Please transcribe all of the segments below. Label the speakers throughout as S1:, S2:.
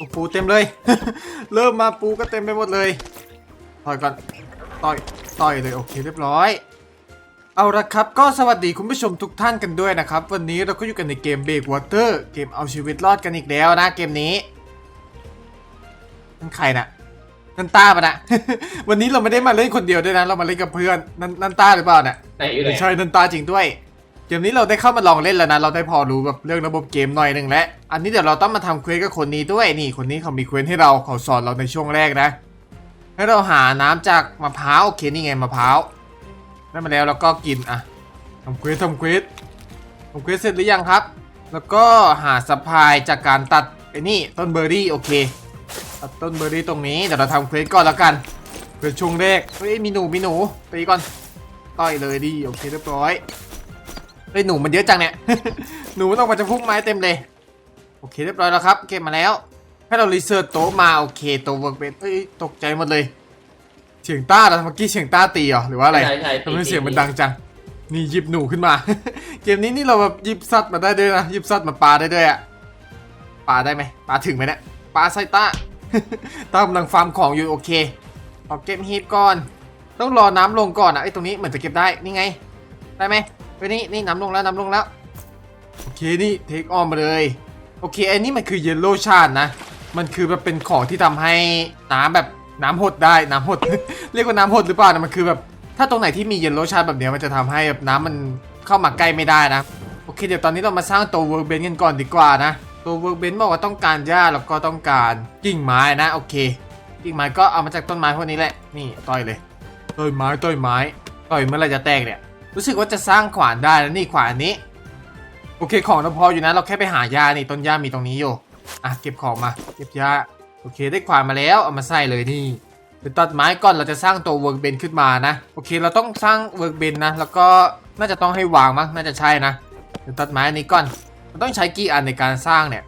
S1: โอ้ปูเต็มเลย เริ่มมาปูก็เต็มไปหมดเลย ต่อยก่อน ต่อย ต่อยเลยโอเคเรียบร้อย เอาละครับก็สวัสดีคุณผู้ชมทุกท่านกันด้วยนะครับ วันนี้เราก็อยู่กันในเกมเบรกวอเตอร์เกมเอาชีวิตรอดกันอีกแล้วนะเกมนี้นั่นใครน่ะนันต้าปะนะ วันนี้เราไม่ได้มาเล่นคนเดียวด้วยนะ เรามาเล่นกับเพื่อน นันนันต้าหรือเปล่าเนี่ย
S2: ไหนอยู่ไหน
S1: ใช่นันตาจริงด้วย เกมนี้เราได้เข้ามาลองเล่นแล้วนะ เราได้พอรู้แบบเรื่องระบบเกมหน่อยหนึ่งแล้ว อันนี้เดี๋ยวเราต้องมาทำเควสกับคนนี้ด้วย นี่คนนี้เขามีเควสให้เราเขาสอนเราในช่วงแรกนะ ให้เราหาน้ำจากมะพร้าว โอเคนี่ไงมะพร้าวได้มาแล้วแล้วก็กินอะทำเควสทำเควสทำเควสเสร็จหรือยังครับ แล้วก็หาสะพายจากการตัดไอ้นี่ต้นเบอร์รี่โอเคตัดต้นเบอร์รี่ตรงนี้เดี๋ยวเราทำเควสก่อนแล้วกันเควสช่วงแรกเฮ้ยมีหนูมีหนูตีก่อนต่อยเลยดีโอเคเรียบร้อย เฮ้ยหนูมันเยอะจังเนี่ย หนูมันต้องมาจะพุ่งไม้เต็มเลย โอเคเรียบร้อยแล้วครับ เก็บมาแล้ว ให้เรารีเสิร์ชโต๊ะมาโอเคโต๊ะเวิร์กเบนเอ้ยตกใจหมดเลย เสียงต้าเหรอเมื่อกี้เสียงต้าตีเหรอหรือว่าอะไร
S2: ใช่ใช่
S1: ทำไมเสียงมันดังจัง นี่หยิบหนูขึ้นมา เกมนี้นี่เราแบบหยิบสัตว์มาได้ด้วยนะหยิบสัตว์มาปาได้ด้วยอะปาได้ไหมปาถึงไหมเนี่ยปาใส่ต้า ต้ากำลังฟาร์มของอยู่โอเคเอาเก็บฮีบก่อน ต้องรอน้ำลงก่อนอะไอ้ตรงนี้เหมือนจะเก็บได้นี่ไง ได้ไหม ไปนี่นี่น้ำลงแล้วน้ำลงแล้ว โอเคนี่เทคออนมาเลย โอเคไอ้นี่มันคือเยลโล่ชาตินะ มันคือแบบเป็นของที่ทำให้น้ำแบบน้ำหดได้น้ำหด เรียกว่าน้ำหดหรือเปล่านะมันคือแบบ ถ้าตรงไหนที่มีเยลโล่ชาติแบบเนี้ยมันจะทำให้แบบน้ำมันเข้ามาใกล้ไม่ได้นะโอเคเดี๋ยวตอนนี้เรามาสร้างตัวเวิร์กเบนกันก่อนดีกว่านะตัวเวิร์กเบนบอกว่าต้องการหญ้าแล้วก็ต้องการกิ่งไม้นะโอเค กิ่งไม้ก็เอามาจากต้นไม้พวกนี้แหละนี่ต่อยเลยต้นไม้ต้นไม้ต่อยเมื่อไรจะแตกเนี่ย รู้สึกว่าจะสร้างขวานได้แล้วนี่ขวานนี้ โอเคของเราพออยู่นะเราแค่ไปหาหญ้านี่ต้นหญ้ามีตรงนี้อยู่อะเก็บของมาเก็บหญ้าโอเคได้ขวานมาแล้วเอามาใส่เลยนี่เดี๋ยวตัดไม้ก่อนเราจะสร้างตัวเวิร์กเบนขึ้นมานะโอเคเราต้องสร้างเวิร์กเบนนะแล้วก็น่าจะต้องให้วางมั้งน่าจะใช่นะเดี๋ยวตัดไม้นี้ก่อนมันต้องใช้กี่อันในการสร้างเนี่ย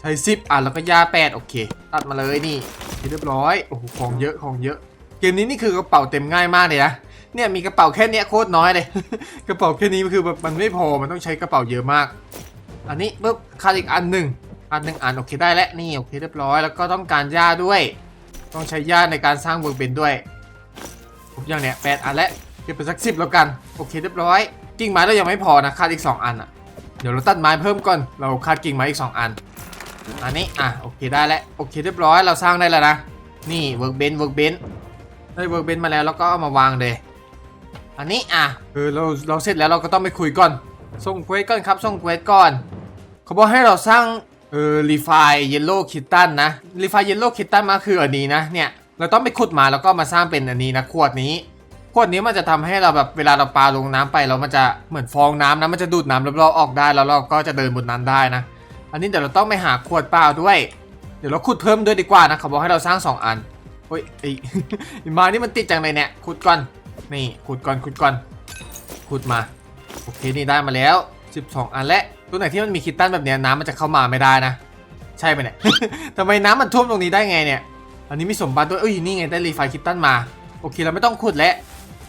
S1: ใช้ซิปอันแล้วก็หญ้าแปดโอเค ตัดมาเลยนี่เรียบร้อยโอ้โหของเยอะของเยอะ เกมนี้นี่คือกระเป๋าเต็มง่ายมากเลยนะ เนี่ยมีกระเป๋าแค่นี้โคตรน้อยเลย กระเป๋าแค่นี้คือแบบมันไม่พอมันต้องใช้กระเป๋าเยอะมาก อันนี้ปุ๊บขาดอีกอันหนึ่งอันหนึ่งอันโอเคได้แล้วนี่โอเคเรียบร้อยแล้วก็ต้องการหญ้าด้วย ต้องใช้หญ้าในการสร้างเวิร์กเบนด้วยผมอย่างเนี้ยแปดอันแล้วเก็บไปสักสิบแล้วกันโอเคเรียบร้อยกิ่งไม้เรายังไม่พอนะขาดอีกสองอันอะเดี๋ยวเราตัดไม้เพิ่มก่อนเราขาดกิ่งไม้อีกสองอัน อันนี้อะโอเคได้แล้วโอเคเรียบร้อยเราสร้างได้แล้วนะนี่เวิร์กเบนเวิร์กเบนได้เวิร์กเบนมาแล้วแล้วก็เอามาวางเลย อันนี้อะเออเราเราเสร็จแล้วเราก็ต้องไปคุยก่อน ส่งเควสก่อนครับส่งเควสก่อน เขาบอกให้เราสร้างเออรีไฟเยลโล่คิตตันนะรีไฟเยลโล่คิตตันมาคืออันนี้นะเนี่ยเราต้องไปขุดมาแล้วก็มาสร้างเป็นอันนี้นะขวดนี้ขวดนี้มันจะทำให้เราแบบเวลาเราปาลงน้ำไปแล้วมันจะเหมือนฟองน้ำนะมันจะดูดน้ำรอบๆออกได้แล้วเราก็จะเดินบนนั้นได้นะ อันนี้เดี๋ยวเราต้องไปหาขวดเปล่าด้วย เดี๋ยวเราขุดเพิ่มด้วยดีกว่านะเขาบอกให้เราสร้าง 2 อันเฮ้ยไอ้ไอ้ไมานี่มันติดจังเลยเนี่ยขุดก่อน นี่ขุดก่อนขุดก่อนขุดมา โอเคนี่ได้มาแล้ว 12 อันและตัวไหนที่มันมีคิตตันแบบเนี้ยน้ำมันจะเข้ามาไม่ได้นะ ใช่ไหมเนี่ยทำไมน้ำมันท่วมตรงนี้ได้ไงเนี่ย อันนี้มีสมบัติด้วยเอ้ยนี่ไงได้รีไฟคิตตันมา โอเคเราไม่ต้องขุดแล้ว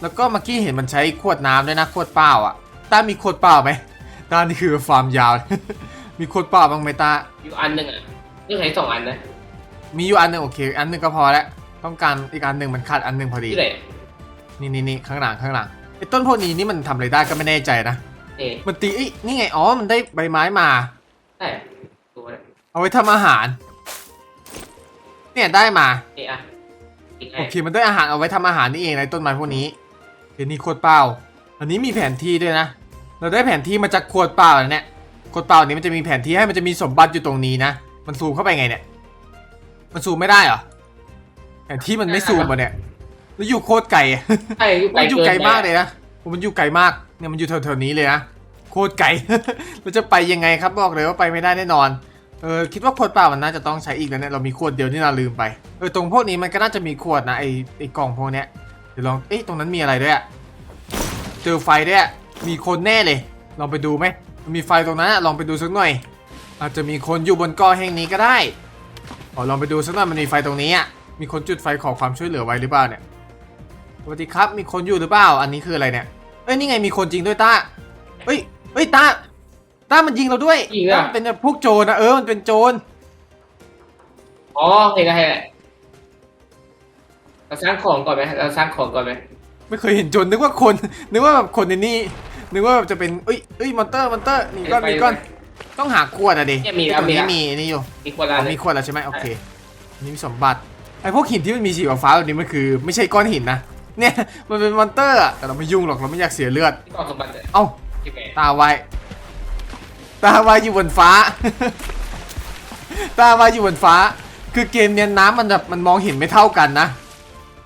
S1: แล้วก็เมื่อกี้เห็นมันใช้ขวดน้ำด้วยนะขวดเปล่าอะต้ามีขวดเปล่าไหมต้านี่คือฟาร์มยาว มีขวดเปล่าบ้างไหมตา
S2: อยู่อันหนึ่งอะนี่ใช้สองอันนะ
S1: มีอยู่อันหนึ่งโอเค อันหนึ่งก็พอแล้วต้องการอีกอันหนึ่งมันขาดอันหนึ่งพอดี
S2: ที่ไหน
S1: นี่นี่นี่ข้างหลังข้างหลังไอ้ต้นพวกนี้นี่มันทำอะไรได้ก็ไม่แน่ใจนะ
S2: เอ๊ะ
S1: มันตีเอ้ยนี่ไงอ๋อมันได้ใบไม้มา
S2: ใช่ตัวเนี่ย
S1: เอาไว้ทำอาหาร เนี่ยได้มา
S2: เอ๊ะอะอีก
S1: โอ
S2: ให้
S1: เคมันได้อาหารเอาไว้ทำอาหารนี่เองในต้นไม้พวกนี้เดี๋ยวนี้ขวดเปล่า อันนี้มีแผนที่ด้วยนะ เราได้แผนที่มาจากขวดเปล่าเนี่ยขวดเปล่านี้มันจะมีแผนที่ให้มันจะมีสมบัติอยู่ตรงนี้นะ มันซูมเข้าไปไงเนี่ย มันซูมไม่ได้เหรอแผนที่มันไม่ซูมอะเนี่ย แล้วอยู่โคตรไกลอะ
S2: ใช่อยู่ไกล
S1: มันอยู่
S2: เกิน
S1: ไกล
S2: ไป
S1: มากเลยนะผมมันอยู่ไกลมากเนี่ยมันอยู่แถวๆนี้เลยนะโคตรไกลเราจะไปยังไงครับบอกเลยว่าไปไม่ได้แน่นอนเออคิดว่าขวดเปล่ามันน่าจะต้องใช้อีกแล้วเนี่ยเรามีขวดเดียวที่เราลืมไปเออตรงพวกนี้มันก็น่าจะมีขวดนะไอไอกล่องพวกเนี้ยเดี๋ยวลองเอ๊ะตรงนั้นมีอะไรด้วยอะเจอไฟด้วยอะมีคนแน่เลย ลองไปดูไหมมันมีไฟตรงนั้นอะลองไปดูสักหน่อย อาจจะมีคนอยู่บนเกาะแห่งนี้ก็ได้ขอลองไปดูสักหน่อยมันมีไฟตรงนี้อะมีคนจุดไฟขอความช่วยเหลือไว้หรือเปล่าเนี่ยส วัสดีครับ มีคนอยู่หรือเปล่า อันนี้คืออะไรเนี่ย เอ้ยนี่ไงมีคนจริงด้วยต้าเฮ้ยเฮ้ยต้าต้ามันยิงเราด้วย
S2: ยิง
S1: ต้า
S2: อะ
S1: มันเป็นแบบพวกโจรนะเออมันเป็นโจร
S2: โอ้อ๋อเห็นแล้วเห็นแล้วเราสร้างของก่อนไหมเราสร้างของก่อนไหม
S1: ไม่เคยเห็นโจนนึกว่าคน นึกว่าแบบคนในนี่นึกว่าแบบจะเป็นเอ้ยเอ้ยมอนเตอร์มอนเตอร์หนีก่อนหนีก่อนต้องหาขวดอะดิ
S2: เนี่ยมี
S1: ไอ้
S2: แล้ว
S1: ตัว
S2: มี
S1: นี้
S2: แล้ว
S1: มีนี่อยู่
S2: มีคนละ
S1: อ๋อ
S2: หนึ่
S1: มี
S2: ง
S1: ขวดแล้วใช่ไหมโอเคอันนี่มีสมบัติไอ้พวกหินที่มันมีสีฟ้าๆแบบนี้มันคือ ไม่ใช่ก้อนหินนะ เนี่ยมันเป็นมอนเตอร์อะแต่เราไม่ยุ่งหรอกเราไม่อยากเสียเลือด
S2: ที่กล่องสมบัติเลย
S1: เอ้า
S2: ที่ไหน
S1: ตาไวตาไวอยู่บนฟ้า ตาไวอยู่บนฟ้า คือเกมเนี้ยน้ำมันแบบมันมองเห็นไม่เท่ากันนะ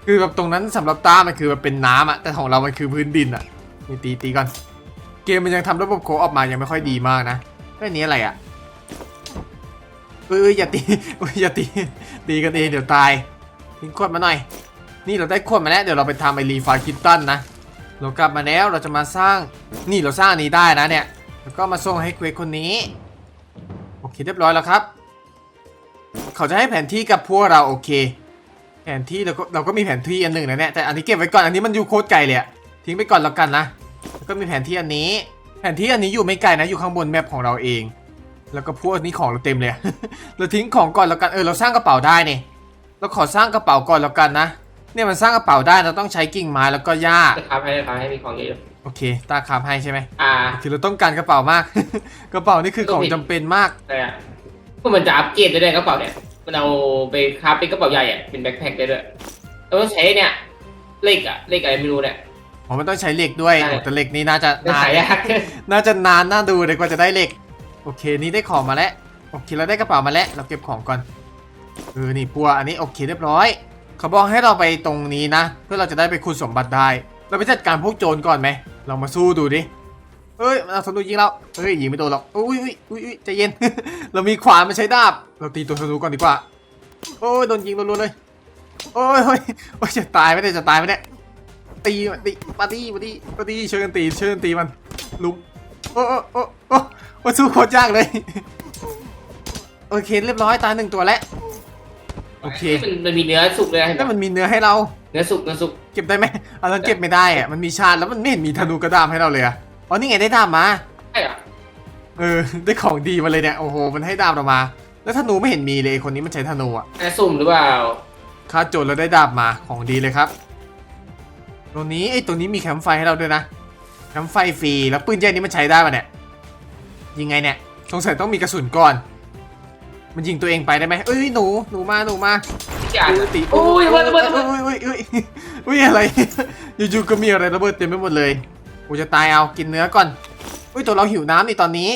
S1: คือแบบตรงนั้นสำหรับตา มันคือแบบเป็นน้ำอะแต่ของเรา มันคือพื้นดินอะนี่ตีตีก่อน เกมมันยังทำระบบโคออกมายังไม่ค่อยดีมากนะเรื่องนี้อะไรอะเอ้ยอย่าตีเอ้ยอย่าตีตีกันเองเดี๋ยวตายทิ้งขวดมาหน่อย นี่เราได้ขวดมาแล้วเดี๋ยวเราไปทำไอรีฟาคิตตันนะ เรากลับมาแล้วเราจะมาสร้างนี่เราสร้างอันนี้ได้นะเนี่ยแล้วก็มาส่งให้เควกคนนี้โอเคเรียบร้อยแล้วครับ เขาจะให้แผนที่กับพวกเราโอเค แผนที่เราก็เราก็มีแผนที่อันหนึ่งนะเนี่ยแต่อันนี้เก็บไว้ก่อนอันนี้มันอยู่โคตรไกลเลยทิ้งไปก่อนแล้วกันนะแล้วก็มีแผนที่อันนี้ แผนที่อันนี้อยู่ไม่ไกลนะอยู่ข้างบนแมปของเราเอง แล้วก็พวกนี้ของเราเต็มเลยเราทิ้งของก่อนแล้วกันเออเราสร้างกระเป๋าได้เนี่ยเราขอสร้างกระเป๋าก่อนแล้วกันนะ เนี่ยมันสร้างกระเป๋าได้เราต้องใช้กิ่งไม้แล้วก็หญ้า
S2: จะทำให้จะทำให้มีของเยอะ
S1: โอเค ตาคามให้ใช่ไหม
S2: อ่า
S1: คือเราต้องการกระเป๋ามาก กระเป๋านี่คือของจำเป็นมาก
S2: แต่พวกมันจะอัปเกรดได้ด้วยกระเป๋าเนี่ยมันเอาไปคราฟเป็นกระเป๋าใหญ่อะเป็นแบ็คแพ็คได้ด้วยเราต้องใช้เนี่ยเลขอะเลขอะไรไม่รู้เนี่ย
S1: อ๋อมันต้องใช้เหล็กด้วย
S2: ใช่
S1: โอ้แต่เหล็กนี่น่าจะ
S2: จะ
S1: นาน
S2: หายาก
S1: น่าจะนานน่าดูเลยกว่าจะได้เหล็ก โอเค นี่ได้ของมาแล้ว โอเคเราได้กระเป๋ามาแล้ว เราเก็บของก่อน เออ นี่ปัว อันนี้โอเคเรียบร้อย เขาบอกให้เราไปตรงนี้นะ เพื่อเราจะได้ไปคุณสมบัติได้ เราไปจัดการพวกโจรก่อนไหมเรามาสู้ดูดิเฮ้ยมันเอาธนูยิงเราเฮ้ยยิงไม่โดนหรอกอุ้ยอุ้ยอุ้ยใจเย็น เรามีขวานมาใช้ดาบ เราตีตัวธนูก่อนดีกว่าโอ้ยโดนยิงรัวเลยโอ้ยโอ้ยโอ้ยจะตายไม่ได้จะตายไม่ได้ตีมันตีปาร์ตี้ปาร์ตี้ปาร์ตี้ช่วยกันตีช่วยกันตีมันลุมโอ้โอ้โอ้โอ้โอ้สู้โคตรยากเลย โอเคเรียบร้อยตายหนึ่งตัวแล้ว โอเค
S2: มันมันมีเนื้อสุกเลยนะเห็น
S1: แล้ว
S2: ปะ
S1: มันมีเนื้อให้เรา
S2: เนื้อสุกเนื้อสุก
S1: เก็บได้ไหมอันนั้นเก็บไม่ได้อะมันมีชาติแล้วมันไม่เห็นมีธนูกระดามให้เราเลยอะอ๋อนี่ไงได้ดาบมา
S2: ใช่เหรอ
S1: เออ ได้ของดีมาเลยเนี่ย โอ้โห มันให้ดาบเรามา แล้วธนูไม่เห็นมีเลยคนนี้มันใช้ธนูอะ
S2: อันนั้นสุ่มหรือเปล่า
S1: ค่าโจรเราได้ดาบมา ของดีเลยครับตรงนี้ไอ้ยตรงนี้มีแคมป์ไฟให้เราด้วยนะ แคมป์ไฟฟรี แล้วปืนใหญ่นี้มันใช้ได้ปะเนี่ย ยิงไงเนี่ย สงสัยต้องมีกระสุนก่อน มันยิงตัวเองไปได้ไหมเอ้ยหนูหนูมาหนูมา
S2: ที่อ่าน
S1: อุ้ยตี
S2: โอ้ยระเบิดระเบิดระเบิด
S1: อุ้ยอุ้ยอุ้ยอุ้ยอะไร อยู่ๆก็มีอะไรระเบิดเต็มไปหมดเลยกูจะตายเอากินเนื้อก่อน อุ้ยตัวเราหิวน้ำนี่ตอนนี้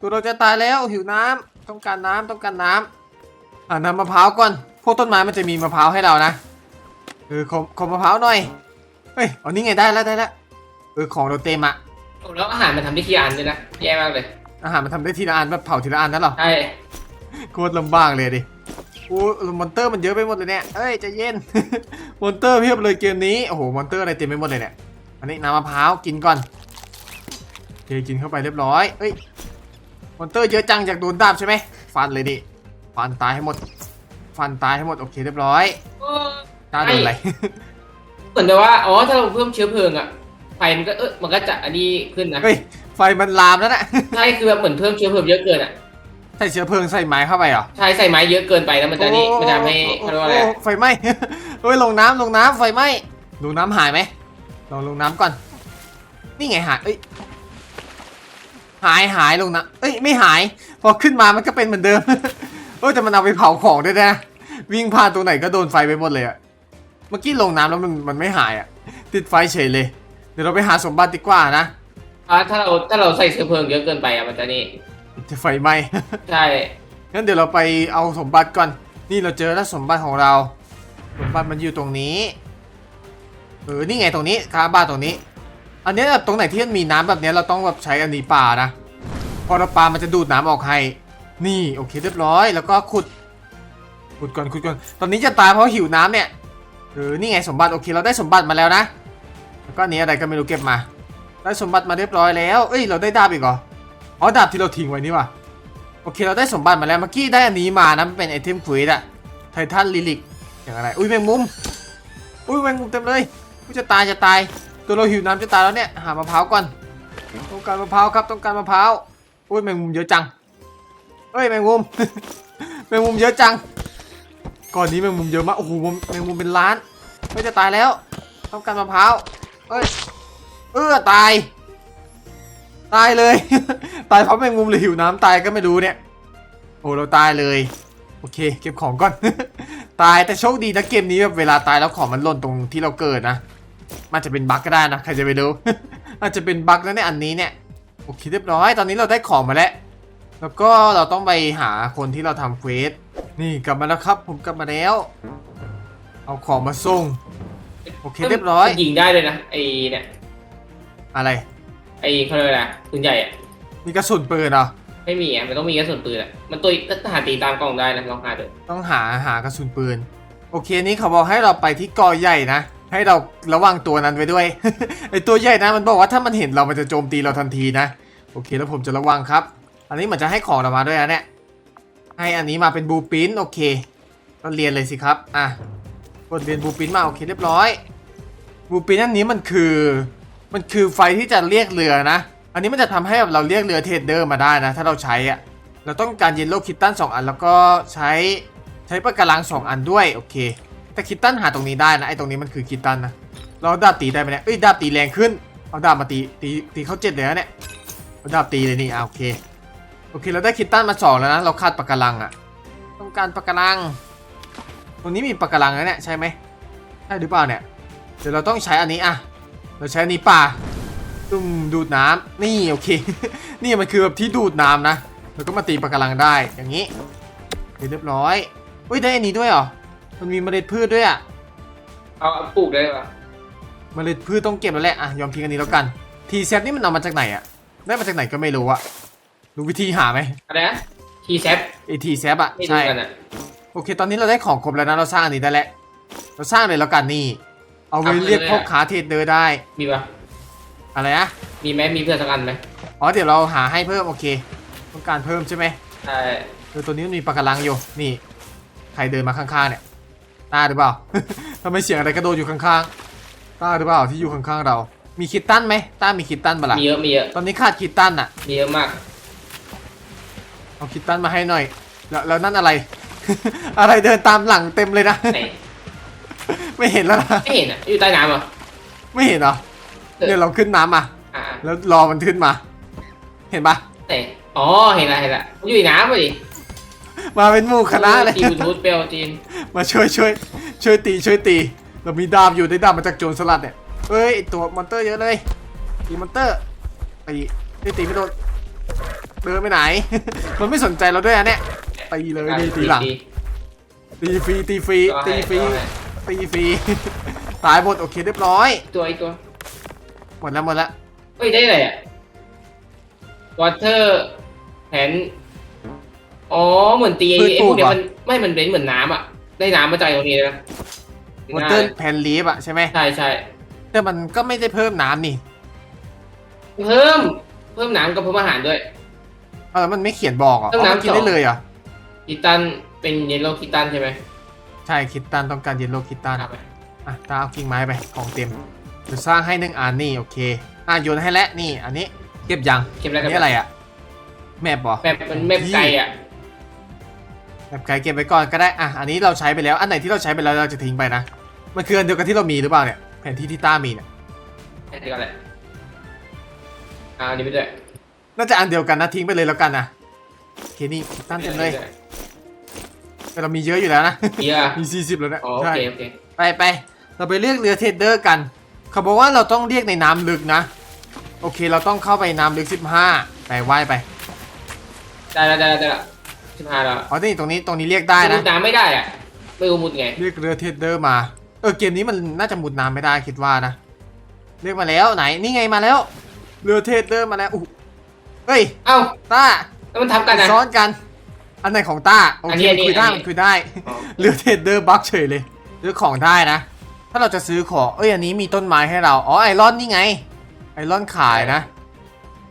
S1: ตัวเราจะตายแล้วหิวน้ำต้องการน้ำต้องการน้ำอ่าน้ำมะพร้าวก่อน พวกต้นไม้มันจะมีมะพร้าวให้เรานะเออขอขอมะพร้าวหน่อยเฮ้ยเอานี่ไงได้แล้วได้แล้วเออของเราเต็มอะ
S2: โอ้แล้วอาหารมันทำได้ที่อ่านด้วยนะแย่มากเลย
S1: อาหารมันทำได้ทีละอันแบบเผาทีละอันนั่นเหรอ
S2: ใช่
S1: โคตรลำบากเลยดิโอ้มอนเตอร์มันเยอะไปหมดเลยเนี่ยเอ้ยใจะเย็น มอนเตอร์เพียบเลยเกมนี้ โอ้โห มอนเตอร์อะไรเต็มไปหมดเลยเนี่ย อันนี้น้ำมะพร้าวกินก่อนโอเคกินเข้าไปเรียบร้อย เอ้ย มอนเตอร์เยอะจังจากโดนดาบใช่ไหม ฟันเลยดิ ฟันตายให้หมด ฟันตายให้หมดโอเคเรียบร้อย
S2: โอ้
S1: ตาโดนอะไร
S2: เหมือนแบบว่า อ๋อ ถ้าเราเพิ่มเชื้อเพลิงอะไฟมันก็เออมันก็จะอันนี้ขึ้นนะ
S1: เฮ้ย ไฟมันลามแล้วนะ
S2: ใช่ คือแบบเหมือนเพิ่มเชื้อเพลิงเยอะเกินอะ
S1: ใส่เชื้อเพลิงใส่ไม้เข้าไปเหรอ
S2: ใช่ใส่ไม้เยอะเกินไปแล้วมันจะนี่มันจะทำให้
S1: โอ้
S2: เขาเรียกว่าอะไร
S1: โอ้ไฟไหม้เฮ้ยลงน้ำลงน้ำไฟไหม้ลงน้ำหายไหมลองลงน้ำก่อน นี่ไงหายเอ้ยหายหายลงน้ำเอ้ยไม่หาย พอขึ้นมามันก็เป็นเหมือนเดิมเออแต่มันเอาไปเผาของด้วยนะ วิ่งผ่านตรงไหนก็โดนไฟไปหมดเลยอะเมื่อกี้ลงน้ำแล้วมันมันไม่หายอะติดไฟเฉยเลย เดี๋ยวเราไปหาสมบัติดีกว่านะ
S2: อ่าถ้าเราถ้าเราใส่เชื้อเพลิงเยอะเกินไปอะมันจะนี่
S1: จะไฟไหม้
S2: ใช่
S1: งั้นเดี๋ยวเราไปเอาสมบัติก่อน นี่เราเจอแล้วสมบัติของเรา สมบัติมันอยู่ตรงนี้ เออ นี่ไงตรงนี้คาบ้านตรงนี้ อันเนี้ยตรงไหนที่มันมีน้ำแบบเนี้ยเราต้องแบบใช้อันนี้ปลานะ พอเราปลามันจะดูดน้ำออกให้ นี่โอเคเรียบร้อย แล้วก็ขุด ขุดก่อนขุดก่อน ตอนนี้จะตายเพราะหิวน้ำเนี่ย เออ นี่ไงสมบัติโอเค เราได้สมบัติมาแล้วนะ แล้วก็อันนี้อะไรก็ไม่รู้เก็บมา ได้สมบัติมาเรียบร้อยแล้ว เอ้ย เราได้ดาบอีกเหรอ อ๋อดาบที่เราทิ้งไว้นี่ว่ะโอเคเราได้สมบัติมาแล้วเมื่อกี้ได้อันนี้มานะมันเป็นไอเทมควีดอะไททันลิลิกอย่างไรอุ้ยแมงมุมอุ้ยแมงมุมเต็มเลยกูจะตายจะตาย ตัวเราหิวน้ำจะตายแล้วเนี่ยหามะพร้าวก่อนต้องการมะพร้าวครับต้องการมะพร้าวอุ้ยแมงมุมเยอะจังเฮ้ยแมงมุมแมงมุมเยอะจัง ก่อนนี้แมงมุมเยอะมากโอ้โหแมงมุมเป็นล้านไม่จะตายแล้ว ต้องการมะพร้าวเอ้ยเออตาย ตายเลย ตายเพราะแมงมุมหรือหิวน้ำตายก็ไม่รู้เนี่ย โอ้เราตายเลย โอเค เก็บของก่อน ตายแต่โชคดีนะเกมนี้แบบเวลาตายแล้วของมันหล่นตรงที่เราเกิดนะมันจะเป็นบั๊กก็ได้นะใครจะไปรู้อาจจะเป็นบั๊กแล้วในยอันนี้เนี่ยโอเคเรียบร้อย ตอนนี้เราได้ของมาแล้วแล้วก็เราต้องไปหาคนที่เราทำเควสนี่กลับมาแล้วครับ ผมกลับมาแล้ว เอาของมาส่ง โอเคเรียบร้อย
S2: ยิงได้เลยนะไอเนี่ย
S1: อะไร
S2: ไอเขาเรียกว่าอะไรปืนใหญ่อะ
S1: มีกระสุนปืนเหรอ
S2: ไม่มีอะมันต้องมีกระสุนปืนอะมันตัวทหารตีตามกล่องได้นะลองหาดู
S1: ต้องหาหากระสุนปืน โอเคนี่เขาบอกให้เราไปที่กอใหญ่นะ ให้เราระวังตัวนั้นไว้ด้วย ไอตัวใหญ่นะมันบอกว่าถ้ามันเห็นเรามันจะโจมตีเราทันทีนะ โอเคแล้วผมจะระวังครับ อันนี้เหมือนจะให้ของเรามาด้วยนะเนี่ยให้อันนี้มาเป็นบูปินโอเคก็เรียนเลยสิครับ อะกดเรียนบูปินมาโอเคเรียบร้อย บูปินอันนี้มันคือ มันคือไฟที่จะเรียกเรือนะ อันนี้มันจะทำให้แบบเราเรียกเรือเทเดอร์มาได้นะ ถ้าเราใช้อะเราต้องการเยลโล่คิตตันสองอันแล้วก็ใช้ใช้ปากการังสองอันด้วยโอเค แต่คิตตันหาตรงนี้ได้นะไอ้ตรงนี้มันคือคิตตันนะเราดาบตีได้ไหมเนี่ยเอ้ยดาบตีแรงขึ้นเอาดาบมาตีตีตีเขาเจ็ดเลยนะเนี่ยเอาดาบตีเลยนี่อะโอเคโอเคเราได้คิตตันมาสองแล้วนะเราขาดปากการังอะต้องการปากการังตรงนี้มีปากการังแล้วเนี่ยใช่ไหมใช่หรือเปล่าเนี่ยเดี๋ยวเราต้องใช้อันนี้อะ เราใช้อันนี้ป่าตุ้มดูดน้ำนี่โอเค นี่มันคือแบบที่ดูดน้ำนะแล้วก็มาตีปากการังได้อย่างนี้โอเคเรียบร้อยเฮ้ยได้อันนี้ด้วยเหรอมันมีเมล็ดพืชด้วยอะ
S2: เอาเอาปลูกได้ปะ
S1: เมล็ดพืชต้องเก็บแล้วแหละอะยอมทิ้งอันนี้แล้วกันทีเซฟนี่มันเอามาจากไหนอะได้มาจากไหนก็ไม่รู้อะรู้วิธีหาไหม
S2: อะไรนะทีแซป
S1: ไอทีเซฟอะ
S2: ไม่รู้
S1: ใช่
S2: กันอะ
S1: โอเค ตอนนี้เราได้ของครบแล้วนะเราสร้างอันนี้ได้แล้วเราสร้างเลยแล้วกันนี่ เอาไว้เรียกพ่อค้าเทรดเดอร์ได้
S2: มีปะ
S1: อะไรนะ
S2: มีไหมมีเพื่อนสักอันไหม
S1: อ๋อเดี๋ยวเราหาให้เพิ่มโอเค ต้องการเพิ่มใช่ไหม
S2: ใช่
S1: เออตัวนี้มันมีปากการังอยู่ นี่ ใครเดินมาข้างๆเนี่ยต้าหรือเปล่าทำไมเสียงอะไรกระโดดอยู่ข้างๆต้าหรือเปล่าที่อยู่ข้างๆเรา มีคิตตันไหมต้ามีคิตตันปะล่ะ
S2: มีเยอะมีเยอะ
S1: ตอนนี้ขาดคิตตันอะ
S2: มีเยอะมาก
S1: เอาคิตตันมาให้หน่อย แล้วแล้วนั่นอะไร อะไรเดินตามหลังเต็มเลยนะ
S2: ไหน
S1: ไม่เห็นแล้วนะ
S2: ไม่เห็นอะอยู่ใต้น้ำเหรอ
S1: ไม่เห็นเหรอ
S2: เออ
S1: เนี่ยเราขึ้นน้ำมา
S2: อ่า
S1: แล้วรอมันขึ้นมา เห็นปะ
S2: ไหนอ๋อเห็นละเห็นละอยู่ในน้ำพอดี
S1: มาเป็นหมู่คณะเลย
S2: จีนทูตเปลจีน
S1: มาช่วยช่วยช่วยตีช่วยตี เรามีดาบอยู่ได้ดาบมาจากโจรสลัดเนี่ยเฮ้ยไอ้ตัวมอนเตอร์เยอะเลยตีมอนเตอร์ตีตีตีไม่โดนเดินไปไหน มันไม่สนใจเราด้วยอะเนี่ยตีเลยนี่ตีหลังตีฟรีตีฟรีตีฟรี ตีฟรี ตายหมดโอเคเรียบร้อย
S2: ตัวอีกตัว
S1: หมดแล้วหมดแล้ว
S2: เฮ้ยได้เลยอะ water แผนอ๋อเหมือนตีไอ้ไอ้พวกเนี้ยมันไม่มันเป็นเหมือนน้ำอะ ได้น้ำมาจากตรงนี้เลยนะ
S1: วอเตอร์แพนลีฟอะใช่ไหม
S2: ใช่ใช่
S1: แต่มันก็ไม่ได้เพิ่มน้ำนี่
S2: เพิ่ม เพิ่มน้ำกับเพิ่มอาหารด้วย
S1: เออมันไม่เขียนบอกเหรอะ
S2: เพิ่ม
S1: อ๋อ
S2: น้ำ
S1: มันกิน
S2: สอง
S1: ได้เลยเหรอะ
S2: คิตตันเป็นเยลโล่คิตตันใช่ไหม
S1: ใช่คิตตันต้องการเยลโล่คิตตัน
S2: ครับไป
S1: อะตาเอากิ่งไม้ไปของเต็มจะสร้างให้หนึ่งอันนี่โอเคอะโยนให้แล้วนี่อันนี้เก็บยัง
S2: เก็บอะไร
S1: อั
S2: กันน
S1: นี้อะไรอะแมปบอ
S2: แมปมันแมปไกลอะ
S1: แมปไกลเก็บไว้ก่อนก็ได้อะอันนี้เราใช้ไปแล้วอันไหนที่เราใช้ไปแล้วเราจะทิ้งไปนะมันคืออันเดียวกันที่เรามีหรือเปล่าเนี่ยแผนที่ที่ต้ามีเนี่ย
S2: เดี๋ยวกันแหละอ่าอันนี้ไปด้วย
S1: น่าจะอันเดียวกันนะทิ้งไปเลยแล้วกันนะโอเคนี่คิตตันเต็มเลย แต่เรามีเยอะอยู่แล้วนะ
S2: เยอะ
S1: มี 40 แล้วนะ
S2: อ๋อโอ
S1: ใช่
S2: เคโอเค
S1: ไปไปเราไปเรียกเรือเทรดเดอร์กัน เขาบอกว่าเราต้องเรียกในน้ำลึกนะ โอเคเราต้องเข้าไปน้ำลึก 15 ไปว่ายไป
S2: ได้แล้วได้แล้วได้แล้วสิบห้าแล้ว
S1: อ๋อนี่ตรงนี้ตรงนี้เรียกได้
S2: มุ
S1: นะ
S2: ดน้ำไม่ได้อะไม่รู้มุดไง
S1: เรียกเรือเทรดเดอร์มา เออเกมนี้มันน่าจะมุดน้ำไม่ได้คิดว่านะ เรียกมาแล้วไหนนี่ไงมาแล้ว เรือเทรดเดอร์มาแล้วอู้เฮ้ย
S2: เอ้า
S1: ต้า
S2: แล้วมันทับกันนะ
S1: ซ้อนกัน อันไหนของต้าโอ
S2: อัน
S1: เค
S2: นี้
S1: มันคุยได้
S2: อันนี้
S1: มันคุยได้
S2: อ๋อ
S1: เรือเทรดเดอร์บัคเฉยเลยซื้อของได้นะ ถ้าเราจะซื้อของเอ้ยอันนี้มีต้นไม้ให้เราอ๋อไอรอนนี่ไง ไอรอนขายนะ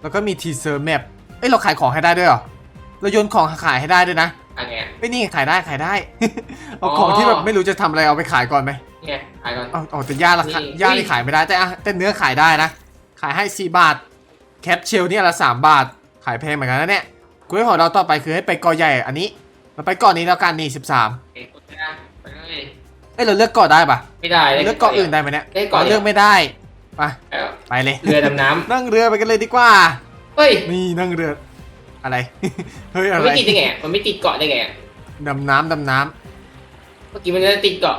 S1: แล้วก็มีทีเซอร์แมปเอ้ยเราขายของให้ได้ด้วยเหรอเราโยนของขายให้ได้ด้วยนะ
S2: อันเนี้ย
S1: เอ้ยนี่ไงขายได้ขายได้ เอา
S2: อ๋อ
S1: ของที่แบบไม่รู้จะทำอะไรเอาไปขายก่อนไหม
S2: เนี่ยขายก่อน
S1: เอาเอาแต่หญ้าละ
S2: นี่
S1: หญ้า
S2: อุ้ย
S1: นี่ขายไม่ได้แต่อะแต่เนื้อขายได้นะ ขายให้ 4 บาท แคปเชลเนี่ยละ 3 บาท ขายแพงเหมือนกันนะเนี่ย กุยของเราต่อไปคือให้ไปกอใหญ่อันนี้เราไปเก่อนนี้แล้วกันนี่13
S2: โอเคกดนะ
S1: อ้ยเราเลือกเกาะได้ปะ
S2: ไม่ได้
S1: เลือกเกาะอื่นได้ไหมเนี่ย
S2: ได้เกาะ
S1: เราเลือกไม่ได้ไป
S2: เออ
S1: ไปเลย
S2: เรือดำน้
S1: นั่งเรือไปกันเลยดีกว่าำ
S2: เฮ้ย
S1: นี่นั่งเรือ อะไร เฮ้ย
S2: มั
S1: อะ
S2: น
S1: ไร
S2: ไม่ติดได้ไงมันไม่ติดเกาะได้ไงอะ
S1: ดำน้ำดำน้
S2: เมื่อกี้มันจะติดเกาะ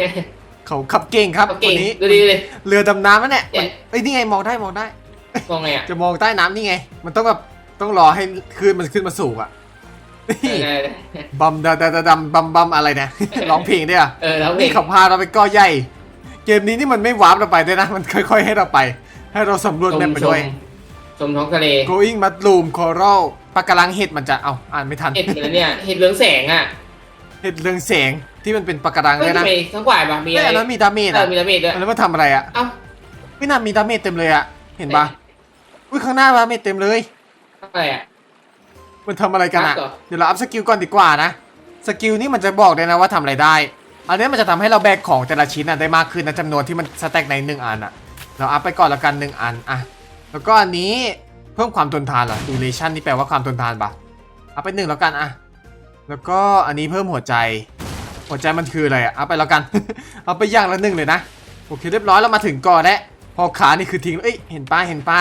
S2: ำ
S1: เขาขับเก่งครับ
S2: เก่
S1: วั
S2: ง
S1: นนี้
S2: ดูดิดูดิ
S1: เรือดำน้ำนั่นแหละ
S2: เนี่ย
S1: เอ้ยนี่ไงมองได้มองได้
S2: มองไงอะ
S1: จะมองใต้น้ำนี่ไง มันต้องแบบ ต้องรอให้คลื่นมันขึ้นมาสูงอะนี่
S2: เออ
S1: บัมดาดาดาดัมบัมบัมอะไรเนี่ยร้องเพลงด้วยอะ
S2: เออแล้วเด็
S1: นี่
S2: ก
S1: เขาพาเราไปเก้อใหญ่ เกมนี้นี่มันไม่วาร์ปเราไปด้วยนะ มันค่อย ๆ ให้เราไป ให้เราสำรวจ
S2: ชม
S1: แมปไป
S2: ช
S1: ด้
S2: ม
S1: วย
S2: ชมท้องทะเล
S1: going mushroom coral ปะการังเห็ดมันจะเอาอ่านไม่ทัน
S2: เห็ดเหมือนเนี่ยเห็ดเหลืองแสงอะ
S1: เห็ดเรืองแสงที่มันเป็นปะการัง
S2: เฮ้
S1: ด้วยยนะ
S2: ทำไมทั้งกวายปะมี
S1: เฮ้
S2: อะ
S1: ย
S2: ไร
S1: อันนั้นมีดาเมจ
S2: เออ
S1: อะ
S2: มีดาเมจด้วย
S1: อันนั้นมันทำอะไรอะ
S2: เอ้า
S1: ไม่น่ามีดาเมจเต็มเลยอะเห็นปะอุ้ยข้างหน้าดาเมจเต็มเลย
S2: อะไรอะ
S1: มันทำอะไรกันอะ
S2: อัพเหรอ
S1: เดี๋ยวเราอัพสกิลก่อนดีกว่านะ สกิลนี่มันจะบอกเลยนะว่าทำอะไรได้ อันนี้มันจะทำให้เราแบกของแต่ละชิ้นอะได้มากขึ้นนะจำนวนที่มันสแต็กในหนึ่งอันอะ เราอัพไปก่อนละกันหนึ่งอันอะ แล้วก็อันนี้เพิ่มความทนทานเหรอ duration นี่แปลว่าความทนทานปะเอาไปหนึ่งแล้วกันอะ แล้วก็อันนี้เพิ่มหัวใจ หัวใจมันคืออะไรอะเอาไปแล้วกัน เอาไปอย่างละหนึ่งเลยนะโอเคเรียบร้อยเรามาถึงก่อนแล้วพอขานี่คือทิ้งเอ้ยเห็นปลาเห็นปลา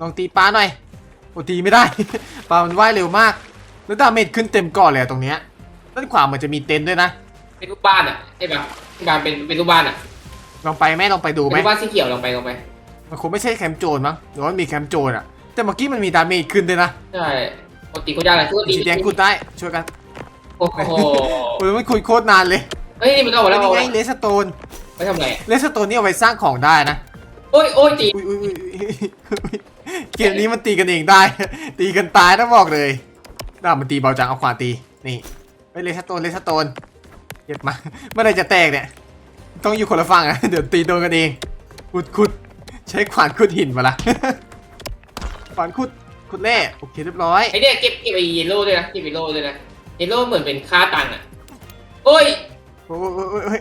S1: ลองตีปลาหน่อยโอ้ ตีไม่ได้ ปลามันว่ายเร็วมาก แล้วดาเมจขึ้นเต็มก่อนเลยอะตรงเนี้ยด้านขวาเหมือนจะมีเต็นท์ด้วยนะ
S2: เป็นรูปบ้านอะใช่ปะที่บ้านเป็นเป็นรูปบ้านอะ
S1: ลองไปไหมลองไปดู
S2: เป็น
S1: ไหม
S2: รูปบ้านสีเขียวลงไปลงไป
S1: มันคงไม่ใช่แคมป์โจรมั้งหรือว่ามันมีแคมป์โจรอะแต่เมื่อกี้มันมีดาเมจขึ้นด้วยนะ
S2: ใช่ปกติก็ยากเลยทุกที
S1: สีแดงขุดได้ช่วยกัน
S2: โอ้โห
S1: โอ้ยมันคุยโคตรนานเลย
S2: เฮ้ยนี่มันเอาหมดแล้ว
S1: นี่
S2: เอาหมด
S1: ไง
S2: แล้ว
S1: เลสโตน
S2: ไปทำอะไรอะ
S1: เลสโตนนี่เอาไว้สร้างของได้นะ
S2: โอ้ยโอ้ยตี
S1: อุ้ยอุ้ยอุ้ยอุ้ย เกมนี้มันตีกันเองได้ ตีกันตายนะบอกเลยดาบมันตีเบาจังเอาขวานตีนี่เฮ้ยเลสโตนเลสโตนเก็บมาเมื่อไหรจะแตกเนี่ย ต้องอยู่คนละฝั่งอะเดี๋ยวตีโดนกันเองขุดขุดใช้ขวานขุดหินมาละขวานขุดขุดแร่โอเคเรียบร้อย
S2: ไอเนี่ยเก็บเก็บไอเยลโล่ด้วยนะเก็บเยลโล่ด้วยนะเยลโล่เหมือนเป็นค่าตังค์อะโอ้ย
S1: โอ้ยโอ้ยโอ้ยโอ้ย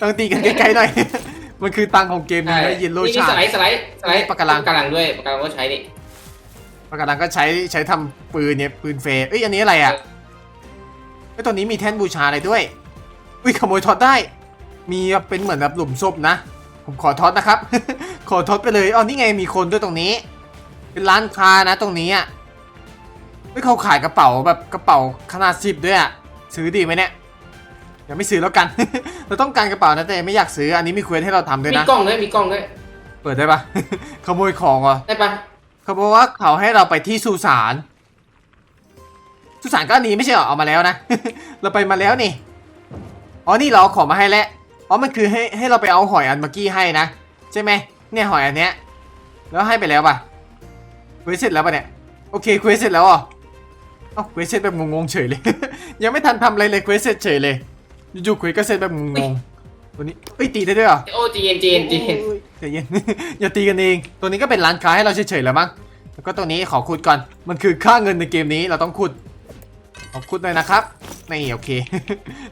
S1: ต้องตีกันใกล้ๆหน่อย มันคือตังของเกมนี้นะเยลโล่
S2: นี่
S1: ชา
S2: สไลด์สไลด์สไลด์
S1: ปากกาลัง
S2: ปากกาลังด้วยปากกาลังก็ใช้นี่
S1: ปากกาลังก็ใช้ใช้ทำปืนเนี่ยปืนเฟร์เอ้ยอันนี้อะไรอะไอ้ยตัวนี้มีแท่นบูชาอะไรด้วยอุ้ยขโมยท็อตได้ มีแบบเป็นเหมือนแบบหลุมศพนะ ผมขอท็อตนะครับ ขอท็อตไปเลยอ๋อนี่ไงมีคนด้วยตรงนี้ เป็นร้านค้านะตรงนี้อะเฮ้ยเขาขายกระเป๋าแบบกระเป๋าขนาดสิบด้วยอะซื้อดีไหมเนี่ย ยังไม่ซื้อแล้วกัน เราต้องการกระเป๋านะแต่ไม่อยากซื้ออันนี้มีเควสให้เราทำด้วย
S2: มี
S1: นะ
S2: กล้องด้วยมีกล้องด้วย
S1: เปิดได้ปะ ขโมยของเหรอ
S2: ได้ปะ
S1: เขาบอกว่าเขาให้เราไปที่สุสานสุสานก็อันนี้ไม่ใช่เหรอเอามาแล้วนะ เราไปมาแล้วนี่อ๋อนี่เราเอาของมาให้แล้วอ๋อมันคือให้ให้เราไปเอาหอยอันเมื่อกี้ให้นะใช่ไหมเนี่ยหอยอันเนี้ยแล้วให้ไปแล้วป่ะเควสเสร็จแล้วป่ะเนี่ยโอเคเควสเสร็จแล้วอะเอ้าเควสเสร็จแบบงงๆเฉยเลย ยังไม่ทันทำอะไรเลยเควสเสร็จเฉยเลย อยู่ๆเควสก็เสร็จแบบงงๆตัวนี้เอ้ยตีได้ด้วยเหรอ
S2: โอ้จีเย็นจีเย็นจีเย็น
S1: โอ้ยใจเย็น อย่าตีกันเอง ตัวนี้ก็เป็นร้านค้าให้เราเฉยๆแล้วมั้งแล้วก็ตัวนี้ขอขุดก่อนมันคือค่าเงินในเกมนี้เราต้องขุดขอขุดหน่อยนะครับนี่โอเค